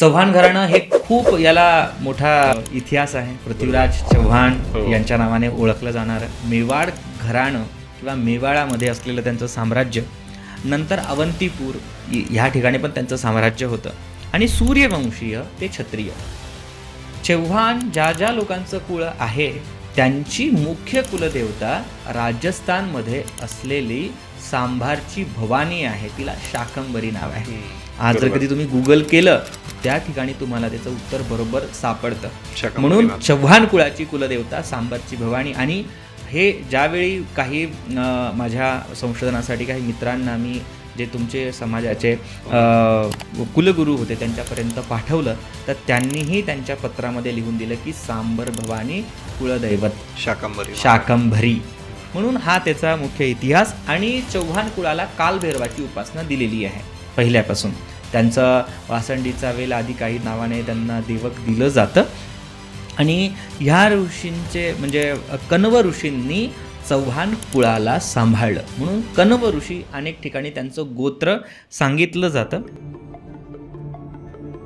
चव्हाण घराणं हे खूप याला मोठा इतिहास आहे. पृथ्वीराज चव्हाण हो. यांच्या नावाने ओळखलं जाणारं. मेवाड घराणं किंवा मेवाडामध्ये असलेलं त्यांचं साम्राज्य नंतर अवंतीपूर ह्या ठिकाणी पण त्यांचं साम्राज्य होतं. आणि सूर्यवंशीय ते क्षत्रिय. चव्हाण ज्या ज्या लोकांचं कुळ आहे त्यांची मुख्य कुलदेवता राजस्थानमध्ये असलेली सांभारची भवानी आहे. तिला शाकंबरी नाव आहे. आज जर. कधी तुम्ही गुगल केलं त्या ठिकाणी तुम्हाला त्याचं उत्तर बरोबर सापडतं. म्हणून. चव्हाण कुळाची कुलदेवता सांबारची भवानी आणि हे ज्यावेळी काही माझ्या संशोधनासाठी काही मित्रांना मी जे तुमचे समाजाचे कुलगुरू होते त्यांच्यापर्यंत पाठवलं तर त्यांनीही त्यांच्या पत्रामध्ये लिहून दिलं की सांबर भवानी कुलदैवत शाकंभरी. शाकंभरी. म्हणून हा त्याचा मुख्य इतिहास आणि चव्हाण कुळाला कालभैरवाची उपासना दिलेली आहे पहिल्यापासून. त्यांचं वासंडीचा वेल आदी काही नावाने त्यांना देवक दिलं जातं. आणि ह्या ऋषींचे म्हणजे कण्व ऋषींनी चव्हाण कुळाला सांभाळलं. म्हणून कण्व ऋषी अनेक ठिकाणी त्यांचं गोत्र सांगितलं जातं.